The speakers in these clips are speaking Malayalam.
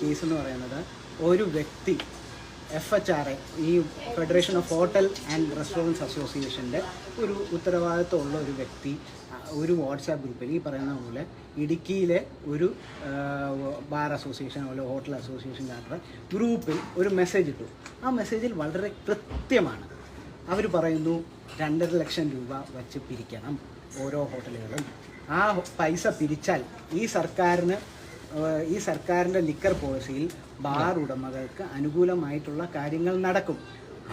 കേസ് എന്ന് പറയുന്നത് ഒരു വ്യക്തി എഫ് എച്ച് ആർ എ ഈ federation of hotel and restaurants അസോസിയേഷന്റെ ഒരു ഉത്തരവാദിത്തമുള്ള ഒരു വ്യക്തി ഒരു വാട്സാപ്പ് ഗ്രൂപ്പിൽ ഈ പറയുന്ന പോലെ ഇടുക്കിയിലെ ഒരു ബാർ അസോസിയേഷൻ അതുപോലെ ഹോട്ടൽ അസോസിയേഷൻ കാരുടെ ഗ്രൂപ്പിൽ ഒരു മെസ്സേജ് ഇട്ടു. ആ മെസ്സേജിൽ വളരെ കൃത്യമാണ്. അവർ പറയുന്നു രണ്ടര ലക്ഷം രൂപ വച്ച് പിരിക്കണം ഓരോ ഹോട്ടലുകളും ആ പൈസ പിരിച്ചാൽ ഈ സർക്കാരിന് ഈ സർക്കാരിന്റെ ലിക്കർ പോളിസിയിൽ ബാർ ഉടമകൾക്ക് അനുകൂലമായിട്ടുള്ള കാര്യങ്ങൾ നടക്കും.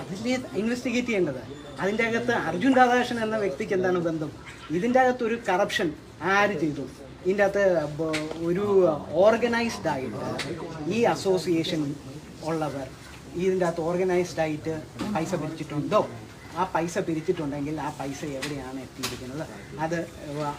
അതിനെ ഇൻവെസ്റ്റിഗേറ്റ് ചെയ്യേണ്ടത്. അതിന്റെ അകത്ത് അർജുൻ രാധാകൃഷ്ണൻ എന്ന വ്യക്തിക്ക് എന്താണ് ബന്ധം? ഇതിന്റെ അകത്ത് ഒരു കറപ്ഷൻ ആര് ചെയ്തു? ഇതിന്റെ അകത്ത് ഒരു ഓർഗനൈസ്ഡ് ആയിട്ട് ഈ അസോസിയേഷൻ ഉള്ളവർ ഇതിന്റെ അകത്ത് ഓർഗനൈസ്ഡ് ആയിട്ട് പൈസ പിരിച്ചിട്ടുണ്ടോ? ആ പൈസ പിരിച്ചിട്ടുണ്ടെങ്കിൽ ആ പൈസ എവിടെയാണ് എത്തിയിരിക്കുന്നത്? അത്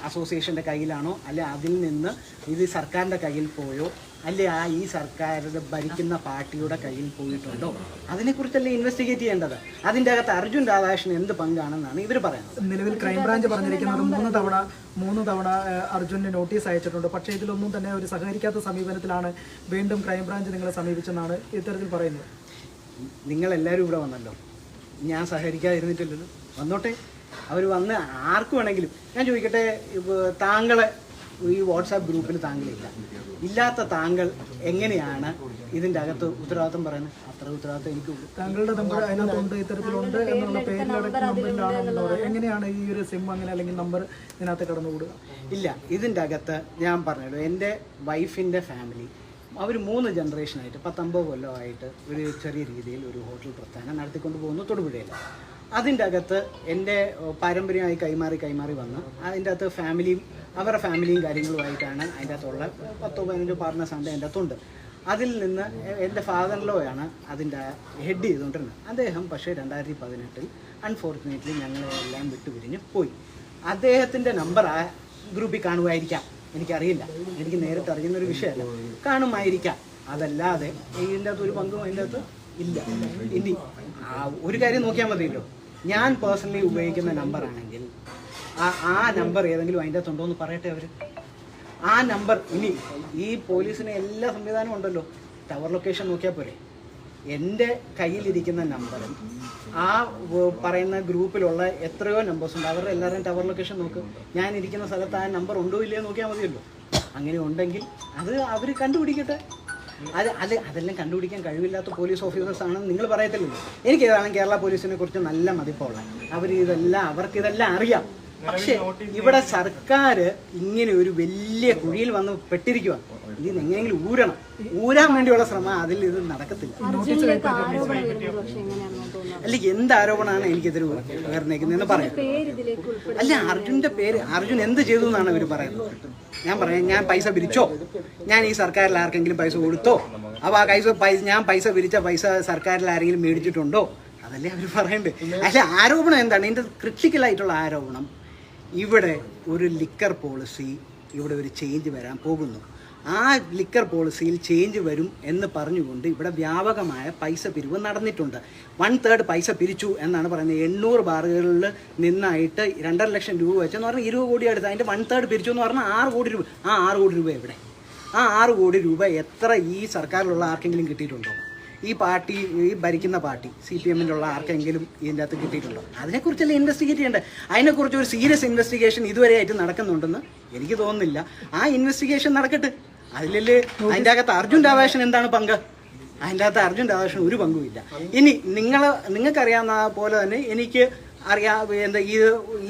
അസോസിയേഷന്റെ കയ്യിലാണോ? അല്ലെ അതിൽ നിന്ന് ഇത് സർക്കാരിന്റെ കയ്യിൽ പോയോ? അല്ലെ ആ ഈ സർക്കാർ ഭരിക്കുന്ന പാർട്ടിയുടെ കയ്യിൽ പോയിട്ടുണ്ടോ? അതിനെക്കുറിച്ചല്ലേ ഇൻവെസ്റ്റിഗേറ്റ് ചെയ്യേണ്ടത്? അതിന്റെ അകത്ത് അർജുൻ രാധാകൃഷ്ണൻ എന്ത് പങ്കാണെന്നാണ് ഇവർ പറയുന്നത്. നിലവിൽ ക്രൈംബ്രാഞ്ച് പറഞ്ഞിരിക്കുന്നത് മൂന്ന് തവണ മൂന്ന് തവണ അർജുനെ നോട്ടീസ് അയച്ചിട്ടുണ്ട്. പക്ഷേ ഇതിലൊന്നും തന്നെ ഒരു സഹകരിക്കാത്ത സമീപനത്തിലാണ് വീണ്ടും ക്രൈംബ്രാഞ്ച് നിങ്ങളെ സമീപിച്ചെന്നാണ് ഇത്തരത്തിൽ പറയുന്നത്. നിങ്ങളെല്ലാവരും ഇവിടെ വന്നല്ലോ. ഞാൻ സഹകരിക്കാതിരുന്നിട്ടില്ലല്ലോ. വന്നോട്ടെ. അവർ വന്ന് ആർക്ക് വേണമെങ്കിലും. ഞാൻ ചോദിക്കട്ടെ താങ്കളെ ഈ വാട്സാപ്പ് ഗ്രൂപ്പിൽ താങ്കളില്ല. ഇല്ലാത്ത താങ്കൾ എങ്ങനെയാണ് ഇതിന്റെ അകത്ത് ഉത്തരവാദിത്വം പറയുന്നത്? അത്ര ഉത്തരവാദിത്വം എനിക്ക് താങ്കളുടെ നമ്പർ അതിനകത്തുണ്ട് ഇത്തരത്തിലുണ്ട് എന്നുള്ള പേരിലടക്കം എങ്ങനെയാണ് ഈ ഒരു സിം അങ്ങനെ അല്ലെങ്കിൽ നമ്പർ ഇതിനകത്ത് കടന്നുകൂടുക? ഇല്ല ഇതിന്റെ അകത്ത് ഞാൻ പറഞ്ഞല്ലോ എന്റെ വൈഫിന്റെ ഫാമിലി അവർ മൂന്ന് ജനറേഷനായിട്ട് പത്തൊമ്പത് കൊല്ലമായിട്ട് ഒരു ചെറിയ രീതിയിൽ ഒരു ഹോട്ടൽ പ്രസ്ഥാനം നടത്തിക്കൊണ്ട് പോകുന്നു തൊടുപുഴയിൽ. അതിന്റെ അകത്ത് എന്റെ പാരമ്പര്യമായി കൈമാറി കൈമാറി വന്ന്. അതിന്റെ അകത്ത് ഫാമിലിയും അവരുടെ ഫാമിലിയും കാര്യങ്ങളുമായിട്ടാണ് അതിന്റെ അകത്തുള്ള പത്തോ പതിനഞ്ചോ പാർട്ട്നേഴ്സ് ഉണ്ട് അതിന്റെ അകത്തുണ്ട്. അതിൽ നിന്ന് എന്റെ ഫാദറിലോയാണ് അതിന്റെ ഹെഡ് ചെയ്തുകൊണ്ടിരുന്നത്. അദ്ദേഹം പക്ഷേ രണ്ടായിരത്തി പതിനെട്ടിൽ അൺഫോർച്ചുനേറ്റ്ലി ഞങ്ങളെല്ലാം വിട്ടുപിരിഞ്ഞ് പോയി. അദ്ദേഹത്തിന്റെ നമ്പർ ആ ഗ്രൂപ്പിൽ കാണുമായിരിക്കാം എനിക്കറിയില്ല. എനിക്ക് നേരിട്ട് അറിയുന്ന ഒരു വിഷയമല്ല. കാണുമായിരിക്കാം. അതല്ലാതെ ഇതിന്റെ അകത്ത് ഒരു പങ്കും അതിന്റെ അകത്ത് ഇല്ല. ഇനി ഒരു കാര്യം നോക്കിയാൽ മതിയല്ലോ. ഞാൻ പേഴ്സണലി ഉപയോഗിക്കുന്ന നമ്പർ ആണെങ്കിൽ ആ ആ നമ്പർ ഏതെങ്കിലും അതിന്റെ അകത്തുണ്ടോ എന്ന് പറയട്ടെ അവർ ആ നമ്പർ ഇനി ഈ പോലീസിന് എല്ലാ സംവിധാനവും ഉണ്ടല്ലോ. ടവർ ലൊക്കേഷൻ നോക്കിയാൽ പോരെ. എന്റെ കയ്യിലിരിക്കുന്ന നമ്പറും ആ പറയുന്ന ഗ്രൂപ്പിലുള്ള എത്രയോ നമ്പേഴ്സ് ഉണ്ട്. അവരുടെ എല്ലാവരും ടവർ ലൊക്കേഷൻ നോക്ക്. ഞാൻ ഇരിക്കുന്ന സ്ഥലത്ത് ആ നമ്പർ ഉണ്ടോ ഇല്ലയോ നോക്കിയാൽ മതിയല്ലോ. അങ്ങനെ ഉണ്ടെങ്കിൽ അത് അവർ കണ്ടുപിടിക്കട്ടെ. അത് അത് അതെല്ലാം കണ്ടുപിടിക്കാൻ കഴിവില്ലാത്ത പോലീസ് ഓഫീസേഴ്സ് ആണെന്ന് നിങ്ങൾ പറയത്തില്ലല്ലോ. എനിക്ക് ഏതാണ് കേരള പോലീസിനെ കുറിച്ച് നല്ല മതിപ്പുള്ള അവർ ഇതെല്ലാം അവർക്ക് ഇതെല്ലാം അറിയാം. പക്ഷേ ഇവിടെ സർക്കാർ ഇങ്ങനെ ഒരു വലിയ കുഴിയിൽ വന്ന് പെട്ടിരിക്കുവാണ്. ഇത് എങ്ങനെയെങ്കിലും ഊരണം. ഊരാൻ വേണ്ടിയുള്ള ശ്രമം അതിൽ ഇത് നടക്കത്തില്ല. അല്ല എന്ത് ആരോപണമാണ് എനിക്കെതിരെ ഉയർന്നേക്കുന്നതെന്ന് പറയാം. പേര് ഇതിലേക്ക് ഉൾപ്പെടും അല്ല അർജുന്റെ പേര് അർജുൻ എന്ത് ചെയ്തു എന്നാണ് ഇവർ പറയുന്നത്? ഞാൻ പറയാം ഞാൻ പൈസ പിരിച്ചോ? ഞാൻ ഈ സർക്കാരിൽ ആർക്കെങ്കിലും പൈസ കൊടുത്തോ? അപ്പോൾ ആ പൈസ പൈസ ഞാൻ പൈസ പിരിച്ച പൈസ സർക്കാരിൽ ആരെങ്കിലും മേടിച്ചിട്ടുണ്ടോ? അതല്ലേ അവർ പറയണ്ടേ. അല്ല ആരോപണം എന്താണ്? എന്റെ ക്രിട്ടിക്കൽ ആയിട്ടുള്ള ആരോപണം. ഇവിടെ ഒരു ലിക്കർ പോളിസി ഇവിടെ ഒരു ചേഞ്ച് വരാൻ പോകുന്നു. ആ ലിക്കർ പോളിസിയിൽ ചേഞ്ച് വരും എന്ന് പറഞ്ഞുകൊണ്ട് ഇവിടെ വ്യാപകമായ പൈസ പിരിവ് നടന്നിട്ടുണ്ട്. വൺ തേർഡ് പൈസ പിരിച്ചു എന്നാണ് പറയുന്നത്. എണ്ണൂറ് ബാറുകളിൽ നിന്നായിട്ട് രണ്ടര ലക്ഷം രൂപ വെച്ചെന്ന് പറഞ്ഞാൽ ഇരുപത് കോടി അടുത്ത്. അതിന്റെ വൺ തേർഡ് പിരിച്ചു എന്ന് പറഞ്ഞാൽ ആറ് കോടി രൂപ. ആ ആറ് കോടി രൂപ എവിടെ? ആ ആറ് കോടി രൂപ എത്ര ഈ സർക്കാരിലുള്ള ആർക്കെങ്കിലും കിട്ടിയിട്ടുണ്ടോ? ഈ പാർട്ടി ഈ ഭരിക്കുന്ന പാർട്ടി സി പി എമ്മിലുള്ള ആർക്കെങ്കിലും ഇതിന്റെ അകത്ത് കിട്ടിയിട്ടുണ്ടോ? അതിനെക്കുറിച്ചല്ലേ ഇൻവെസ്റ്റിഗേറ്റ് ചെയ്യേണ്ടത്? അതിനെക്കുറിച്ച് ഒരു സീരിയസ് ഇൻവെസ്റ്റിഗേഷൻ ഇതുവരെയായിട്ട് നടക്കുന്നുണ്ടെന്ന് എനിക്ക് തോന്നുന്നില്ല. ആ ഇൻവെസ്റ്റിഗേഷൻ നടക്കട്ടെ. അതിലല്ലേ അതിന്റെ അകത്ത് അർജുൻ രാവേഷൻ എന്താണ് പങ്ക്? അതിന്റെ അകത്ത് അർജുൻ രാധാകൃഷ്ണൻ ഒരു പങ്കുമില്ല ഇനി നിങ്ങൾ നിങ്ങൾക്കറിയാവുന്ന പോലെ തന്നെ എനിക്ക് അറിയാ എന്താ ഈ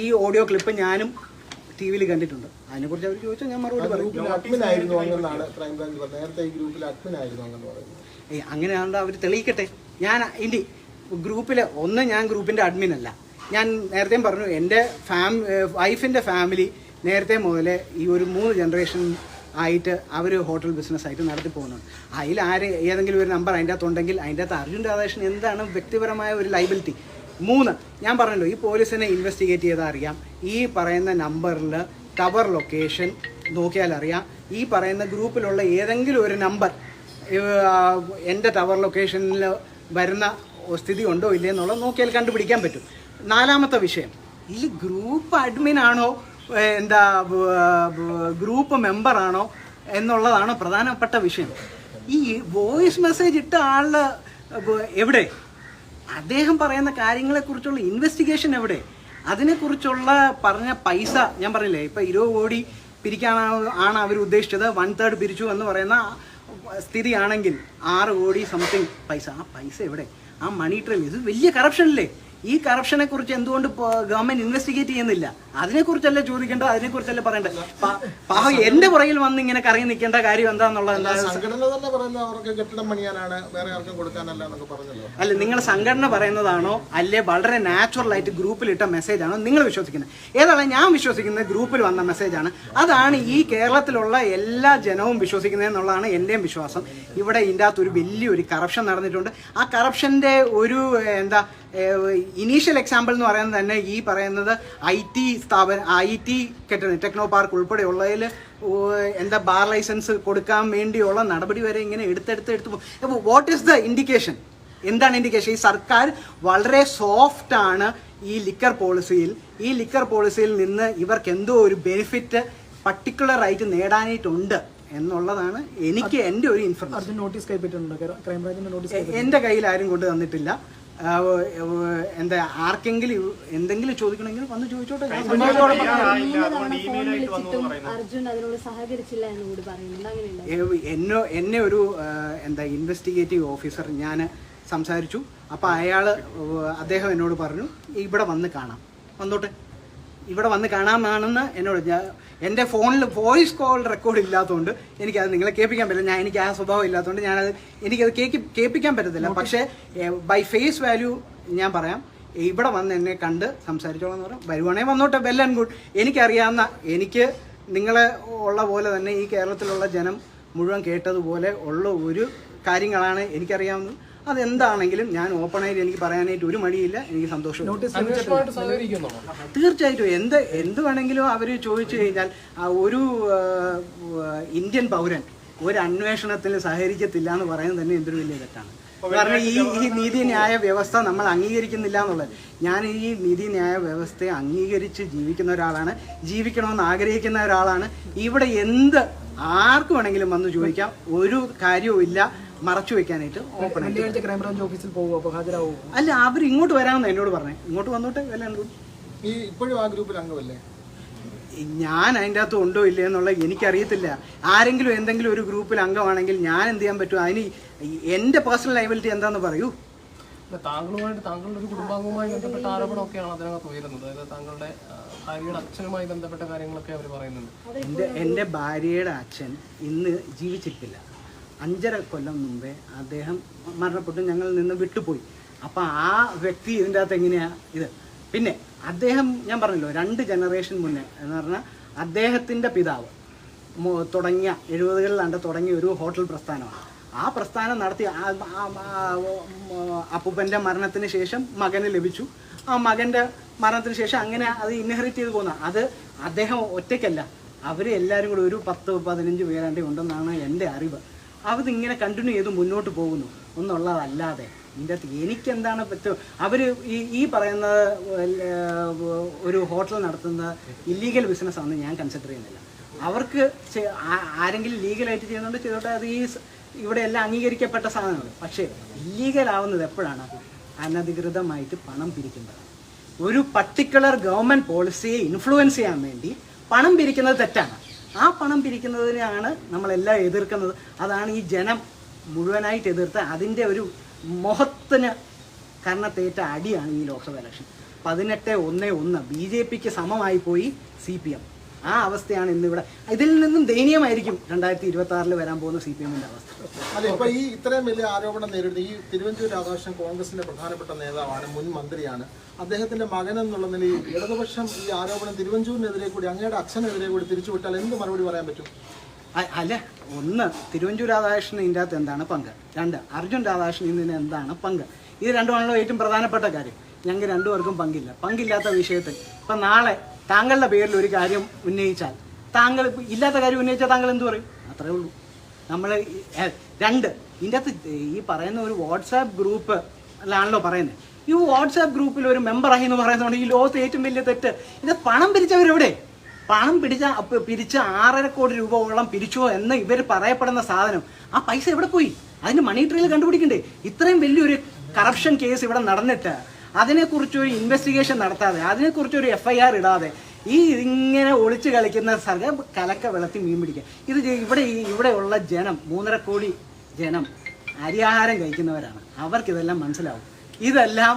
ഈ ഓഡിയോ ക്ലിപ്പ് ഞാനും ടി വിയിൽ കണ്ടിട്ടുണ്ട്. അതിനെക്കുറിച്ച് അവർ ചോദിച്ചാൽ ഞാൻ മറുപടി പറയും. അഡ്മിൻ ആയിരുന്നു അങ്ങനെയാണ് ക്രൈംബ്രാഞ്ച് പറഞ്ഞത്. നേരത്തെ ഈ ഗ്രൂപ്പിൽ അഡ്മിൻ ആയിരുന്നു അങ്ങനെ പറയുന്നത്. ഏയ് അങ്ങനെയാണെങ്കിൽ അവർ തെളിയിക്കട്ടെ. ഞാൻ ഇനി ഗ്രൂപ്പിലെ ഒന്ന് ഞാൻ ഗ്രൂപ്പിന്റെ അഡ്മിൻ അല്ല. ഞാൻ നേരത്തെയും പറഞ്ഞു എന്റെ ഫാം വൈഫിന്റെ ഫാമിലി നേരത്തെ മുതലേ ഈ ഒരു മൂന്ന് ജനറേഷൻ ആയിട്ട് അവർ ഹോട്ടൽ ബിസിനസ് ആയിട്ട് നടത്തി പോകുന്നുണ്ട്. അതിൽ ആര് ഏതെങ്കിലും ഒരു നമ്പർ അതിന്റെ അകത്തുണ്ടെങ്കിൽ അതിന്റെ അകത്ത് അർജുൻ രാധാകൃഷ്ണൻ എന്താണ് വ്യക്തിപരമായ ഒരു ലൈബിലിറ്റി മൂന്ന് ഞാൻ പറഞ്ഞല്ലോ ഈ പോലീസിനെ ഇൻവെസ്റ്റിഗേറ്റ് ചെയ്താൽ അറിയാം. ഈ പറയുന്ന നമ്പറിൽ ടവർ ലൊക്കേഷൻ നോക്കിയാൽ അറിയാം. ഈ പറയുന്ന ഗ്രൂപ്പിലുള്ള ഏതെങ്കിലും ഒരു നമ്പർ എന്റെ ടവർ ലൊക്കേഷനിൽ വരുന്ന സ്ഥിതി ഉണ്ടോ ഇല്ലേ എന്നുള്ളത് നോക്കിയാൽ കണ്ടുപിടിക്കാൻ പറ്റും. നാലാമത്തെ വിഷയം ഈ ഗ്രൂപ്പ് അഡ്മിൻ ആണോ എന്താ ഗ്രൂപ്പ് മെമ്പറാണോ എന്നുള്ളതാണ് പ്രധാനപ്പെട്ട വിഷയം. ഈ വോയിസ് മെസ്സേജ് ഇട്ട ആളുടെ എവിടെ? അദ്ദേഹം പറയുന്ന കാര്യങ്ങളെക്കുറിച്ചുള്ള ഇൻവെസ്റ്റിഗേഷൻ എവിടെ? അതിനെക്കുറിച്ചുള്ള പറഞ്ഞ പൈസ ഞാൻ പറഞ്ഞില്ലേ ഇപ്പം ഇരുപത് കോടി പിരിക്കാനാണ് ആണ് അവർ ഉദ്ദേശിച്ചത്. വൺ തേർഡ് പിരിച്ചു എന്ന് പറയുന്ന സ്ഥിതിയാണെങ്കിൽ ആറ് കോടി സംതിങ് പൈസ. ആ പൈസ എവിടെ? ആ മണി ട്രെയിൽ ഇത് വലിയ കറപ്ഷൻ അല്ലേ? ഈ കറപ്ഷനെ കുറിച്ച് എന്തുകൊണ്ട് ഗവൺമെന്റ് ഇൻവെസ്റ്റിഗേറ്റ് ചെയ്യുന്നില്ല? അതിനെക്കുറിച്ചല്ലേ ചോദിക്കേണ്ടത് അതിനെക്കുറിച്ചല്ലേ പറയണ്ട പാവം എന്റെ പുറകിൽ വന്ന് ഇങ്ങനെ കറങ്ങി നിൽക്കേണ്ട കാര്യം എന്താന്നുള്ളത് അല്ല, എന്താ? സംഘടന തന്നെ പറയുന്നത് അവർക്ക് കെട്ടിടം പണിയാനാണ് വേറെ ആർക്കും കൊടുക്കാനല്ല എന്നൊക്കെ പറഞ്ഞല്ലോ. അല്ല നിങ്ങൾ സംഘടന പറയുന്നതാണോ? അല്ലെ വളരെ നാച്ചുറൽ ആയിട്ട് ഗ്രൂപ്പിൽ ഇട്ട മെസ്സേജ് ആണോ? നിങ്ങൾ വിശ്വസിക്കുന്നത്. ഏതാണ് ഞാൻ വിശ്വസിക്കുന്നത് ഗ്രൂപ്പിൽ വന്ന മെസ്സേജ് ആണ്. അതാണ് ഈ കേരളത്തിലുള്ള എല്ലാ ജനവും വിശ്വസിക്കുന്നത് എന്നുള്ളതാണ് എന്റെയും വിശ്വാസം. ഇവിടെ ഇതിന്റെ അകത്ത് ഒരു വലിയൊരു കറപ്ഷൻ നടന്നിട്ടുണ്ട്. ആ കറപ്ഷന്റെ ഒരു എന്താ ഇനീഷ്യൽ എക്സാമ്പിൾ എന്ന് പറയുന്നത് തന്നെ ഈ പറയുന്നത് ഐ ടി സ്ഥാപനം ഐ ടി കെട്ടിടം ടെക്നോ പാർക്ക് ഉൾപ്പെടെയുള്ളതിൽ എന്താ ബാർ ലൈസൻസ് കൊടുക്കാൻ വേണ്ടിയുള്ള നടപടി വരെ ഇങ്ങനെ എടുത്തെടുത്ത് എടുത്ത് വാട്ട് ഈസ് ദ ഇൻഡിക്കേഷൻ എന്താണ് ഇൻഡിക്കേഷൻ ഈ സർക്കാർ വളരെ സോഫ്റ്റ് ആണ് ഈ ലിക്കർ പോളിസിയിൽ ഈ ലിക്കർ പോളിസിയിൽ നിന്ന് ഇവർക്ക് എന്തോ ഒരു ബെനിഫിറ്റ് പർട്ടിക്കുലർ ആയിട്ട് നേടാനായിട്ടുണ്ട് എന്നുള്ളതാണ് എനിക്ക് എന്റെ ഒരു ഇൻഫർമേഷൻ നോട്ടീസ് കൈപ്പറ്റിയിട്ടുണ്ട് ക്രൈംബ്രാഞ്ചിന്റെ നോട്ടീസ് എന്റെ കയ്യിൽ ആരും കൊണ്ട് തന്നിട്ടില്ല. എന്താ ആർക്കെങ്കിലും എന്തെങ്കിലും ചോദിക്കണമെങ്കിൽ വന്ന് ചോദിച്ചോട്ടെ. അർജുൻ അതിനോട് സഹകരിച്ചില്ല എന്ന് കൂടി പറയുന്നുണ്ട്. അങ്ങനെയുണ്ട്? ഏ, എന്നോ എന്നെ ഒരു എന്താ ഇൻവെസ്റ്റിഗേറ്റീവ് ഓഫീസർ ഞാൻ സംസാരിച്ചു. അപ്പോൾ അയാൾ അദ്ദേഹം എന്നോട് പറഞ്ഞു ഇവിടെ വന്ന് കാണാം. വന്നോട്ടെ. ഇവിടെ വന്ന് കാണാമെന്നാണെന്ന് എന്നോട് ഞാൻ എന്റെ ഫോണിൽ വോയിസ് കോൾ റെക്കോർഡ് ഇല്ലാത്തതുകൊണ്ട് എനിക്കത് നിങ്ങളെ കേൾപ്പിക്കാൻ പറ്റില്ല. ഞാൻ എനിക്ക് ആ സ്വഭാവം ഇല്ലാത്തതുകൊണ്ട് ഞാനത് എനിക്കത് കേൾക്കി കേൾപ്പിക്കാൻ പറ്റത്തില്ല. പക്ഷേ ബൈ ഫേസ് വാല്യൂ ഞാൻ പറയാം. ഇവിടെ വന്ന് എന്നെ കണ്ട് സംസാരിച്ചോളാം എന്ന് പറയാം. വരുവാണെങ്കിൽ വന്നോട്ടെ. വെൽ ആൻഡ് ഗുഡ് എനിക്കറിയാവുന്ന എനിക്ക് നിങ്ങളെ ഉള്ള പോലെ തന്നെ ഈ കേരളത്തിലുള്ള ജനം മുഴുവൻ കേട്ടതുപോലെ ഉള്ള ഒരു കാര്യങ്ങളാണ് എനിക്കറിയാവുന്നത്. അതെന്താണെങ്കിലും ഞാൻ ഓപ്പൺ ആയിട്ട് എനിക്ക് പറയാനായിട്ട് ഒരു മടിയില്ല. എനിക്ക് സന്തോഷം നോട്ടീസ് തീർച്ചയായിട്ടും. എന്ത് എന്ത് വേണമെങ്കിലും അവർ ചോദിച്ചു കഴിഞ്ഞാൽ ഒരു ഇന്ത്യൻ പൗരൻ ഒരു അന്വേഷണത്തിൽ സഹകരിക്കത്തില്ല എന്ന് പറയുന്നത് തന്നെ എന്തൊരു വലിയ തെറ്റാണ്. കാരണം ഈ ഈ നീതിന്യായ വ്യവസ്ഥ നമ്മൾ അംഗീകരിക്കുന്നില്ല എന്നുള്ളത്. ഞാൻ ഈ നീതിന്യായ വ്യവസ്ഥയെ അംഗീകരിച്ച് ജീവിക്കുന്ന ഒരാളാണ് ജീവിക്കണമെന്ന് ആഗ്രഹിക്കുന്ന ഒരാളാണ്. ഇവിടെ എന്ത് ആർക്ക് വേണമെങ്കിലും വന്ന് ചോദിക്കാം. ഒരു കാര്യവും ഇല്ല. മറച്ചു വെക്കാനായിട്ട് ഓപ്പൺ ആയിട്ട്. ക്രൈംബ്രാഞ്ച് ഓഫീസിൽ പോകുമോ അപ്പോൾ ഹാജരാകുമോ അല്ല അവർ ഇങ്ങോട്ട് വരാമെന്ന് എന്നോട് പറഞ്ഞേ. ഇങ്ങോട്ട് വന്നോട്ടെ വല്ല ഈ ഇപ്പോഴും ആ ഗ്രൂപ്പിൽ അംഗമല്ലേ? ഞാൻ അതിന്റെ അകത്ത് ഉണ്ടോ ഇല്ലേ എന്നുള്ളത് എനിക്കറിയത്തില്ല. ആരെങ്കിലും എന്തെങ്കിലും ഒരു ഗ്രൂപ്പിൽ അംഗമാണെങ്കിൽ ഞാൻ എന്ത് ചെയ്യാൻ പറ്റും? അതിന് എന്റെ പേഴ്സണൽ ലൈബിലിറ്റി എന്താണെന്ന് പറയൂ. താങ്കളുമായിട്ട് താങ്കളുടെ ഒരു കുടുംബാംഗവുമായി ബന്ധപ്പെട്ട ആരോപണമൊക്കെയാണ് അതിനകത്ത് ഉയരുന്നത്. അതായത് താങ്കളുടെ ഭാര്യയുടെ അച്ഛനുമായി ബന്ധപ്പെട്ട കാര്യങ്ങളൊക്കെ അവർ പറയുന്നുണ്ട്. എന്റെ എന്റെ ഭാര്യയുടെ അച്ഛൻ ഇന്ന് ജീവിച്ചിട്ടില്ല. അഞ്ചര കൊല്ലം മുമ്പേ അദ്ദേഹം മരണപ്പെട്ടു ഞങ്ങളിൽ നിന്ന് വിട്ടുപോയി. അപ്പം ആ വ്യക്തി ഇതിന്റെ അകത്ത് എങ്ങനെയാണ് ഇത്? പിന്നെ അദ്ദേഹം ഞാൻ പറഞ്ഞല്ലോ രണ്ട് ജനറേഷൻ മുന്നേ എന്ന് പറഞ്ഞാൽ അദ്ദേഹത്തിന്റെ പിതാവ് തുടങ്ങിയ എഴുപതുകളിലാണ്ട് തുടങ്ങിയ ഒരു ഹോട്ടൽ പ്രസ്ഥാനമാണ്. ആ പ്രസ്ഥാനം നടത്തി അപ്പൂപ്പന്റെ മരണത്തിന് ശേഷം മകന് ലഭിച്ചു. ആ മകന്റെ മരണത്തിന് ശേഷം അങ്ങനെ അത് ഇൻഹെറിറ്റ് ചെയ്ത് പോകുന്ന അത് അദ്ദേഹം ഒറ്റയ്ക്കല്ല. അവർ എല്ലാവരും കൂടി ഒരു പത്ത് പതിനഞ്ച് പേരാണ്ട് ഉണ്ടെന്നാണ് എന്റെ അറിവ്. അവരിങ്ങനെ കണ്ടിന്യൂ ചെയ്ത് മുന്നോട്ട് പോകുന്നു. എന്നുള്ളതല്ലാതെ ഇതിന്റെ അകത്ത് എനിക്കെന്താണ് പറ്റും അവർ ഈ ഈ പറയുന്ന ഒരു ഹോട്ടൽ നടത്തുന്ന ഇല്ലീഗൽ ബിസിനസ്സാണെന്ന് ഞാൻ കൺസിഡർ ചെയ്യുന്നില്ല. അവർക്ക് ആരെങ്കിലും ലീഗലായിട്ട് ചെയ്യുന്നുണ്ട് ചെയ്തോട്ടെ അത് ഈ ഇവിടെ എല്ലാം അംഗീകരിക്കപ്പെട്ട സാധനങ്ങൾ പക്ഷേ ഇല്ലീഗൽ ആവുന്നത് എപ്പോഴാണ്? അനധികൃതമായിട്ട് പണം പിരിക്കുന്നതാണ്. ഒരു പർട്ടിക്കുലർ ഗവൺമെന്റ് പോളിസിയെ ഇൻഫ്ലുവൻസ് ചെയ്യാൻ വേണ്ടി പണം പിരിക്കുന്നത് തെറ്റാണ്. ആ പണം പിരിക്കുന്നതിനെയാണ് നമ്മളെല്ലാം എതിർക്കുന്നത്. അതാണ് ഈ ജനം മുഴുവനായിട്ട് എതിർത്ത് അതിന്റെ ഒരു മുഖത്തിന് കർണത്തേറ്റ അടിയാണ് ഈ ലോക്സഭ ഇലക്ഷൻ. പതിനെട്ട് ഒന്ന് ഒന്ന് ബി ജെ പിക്ക് സമമായി പോയി സി പി എം. ആ അവസ്ഥയാണ് ഇന്ന് ഇവിടെ ഇതിൽ നിന്നും ദയനീയമായിരിക്കും രണ്ടായിരത്തി ഇരുപത്തി ആറിൽ വരാൻ പോകുന്ന സി പി എമ്മിന്റെ അവസ്ഥ. അതെ ഇപ്പൊ ഈ ഇത്രയും വലിയ ആരോപണം നേരിടുന്ന ഈ തിരുവഞ്ചൂർ രാധാകൃഷ്ണൻ കോൺഗ്രസിന്റെ പ്രധാനപ്പെട്ട നേതാവാണ് മുൻ മന്ത്രിയാണ്. അദ്ദേഹത്തിന്റെ മകൻ എന്നുള്ള നിലയിൽ ഇടതുപക്ഷം ഈ ആരോപണം തിരുവഞ്ചൂരിനെതിരെ കൂടി അങ്ങയുടെ അച്ഛനെതിരെ കൂടി തിരിച്ചുവിട്ടാൽ എന്ത് മറുപടി പറയാൻ പറ്റും? അല്ല ഒന്ന് തിരുവഞ്ചൂർ രാധാകൃഷ്ണൻ ഇതിന്റെ അകത്ത് എന്താണ് പങ്ക്? രണ്ട് അർജുൻ രാധാകൃഷ്ണൻ ഇതിന് എന്താണ് പങ്ക്? ഇത് രണ്ടുമാണല്ലോ ഏറ്റവും പ്രധാനപ്പെട്ട കാര്യം. ഞങ്ങൾക്ക് രണ്ടുപേർക്കും പങ്കില്ല. പങ്കില്ലാത്ത വിഷയത്തിൽ. ഇപ്പം നാളെ താങ്കളുടെ പേരിൽ ഒരു കാര്യം ഉന്നയിച്ചാൽ താങ്കൾ ഇല്ലാത്ത കാര്യം ഉന്നയിച്ചാൽ താങ്കൾ എന്ത് പറയും? അത്രേ ഉള്ളൂ. നമ്മൾ രണ്ട് ഇതിന്റെ അകത്ത് ഈ പറയുന്ന ഒരു വാട്സാപ്പ് ഗ്രൂപ്പ് അല്ലാണല്ലോ പറയുന്നത് ഈ വാട്സാപ്പ് ഗ്രൂപ്പിൽ ഒരു മെമ്പറായി എന്ന് പറയുന്നതുകൊണ്ട് ഈ ലോകത്ത് ഏറ്റവും വലിയ തെറ്റ്. ഇത് പണം പിരിച്ചവരെവിടെ? പണം പിടിച്ച പിരിച്ച ആറര കോടി രൂപയോളം പിരിച്ചോ എന്ന് ഇവർ പറയപ്പെടുന്ന സാധനം. ആ പൈസ എവിടെ പോയി? അതിന് മണി ട്രെയിൽ കണ്ടുപിടിക്കണ്ടേ? ഇത്രയും വലിയൊരു കറപ്ഷൻ കേസ് ഇവിടെ നടന്നിട്ട് അതിനെക്കുറിച്ച് ഒരു ഇൻവെസ്റ്റിഗേഷൻ നടത്താതെ അതിനെക്കുറിച്ച് ഒരു എഫ് ഐ ആർ ഇടാതെ ഈ ഇങ്ങനെ ഒളിച്ചു കളിക്കുന്ന സർഗ കലക്ക വെള്ളത്തിൽ മീൻ പിടിക്കുക ഇത് ഇവിടെ ഇവിടെയുള്ള ജനം മൂന്നര കോടി ജനം അരിയാഹാരം കഴിക്കുന്നവരാണ്. അവർക്കിതെല്ലാം മനസ്സിലാവും. ഇതെല്ലാം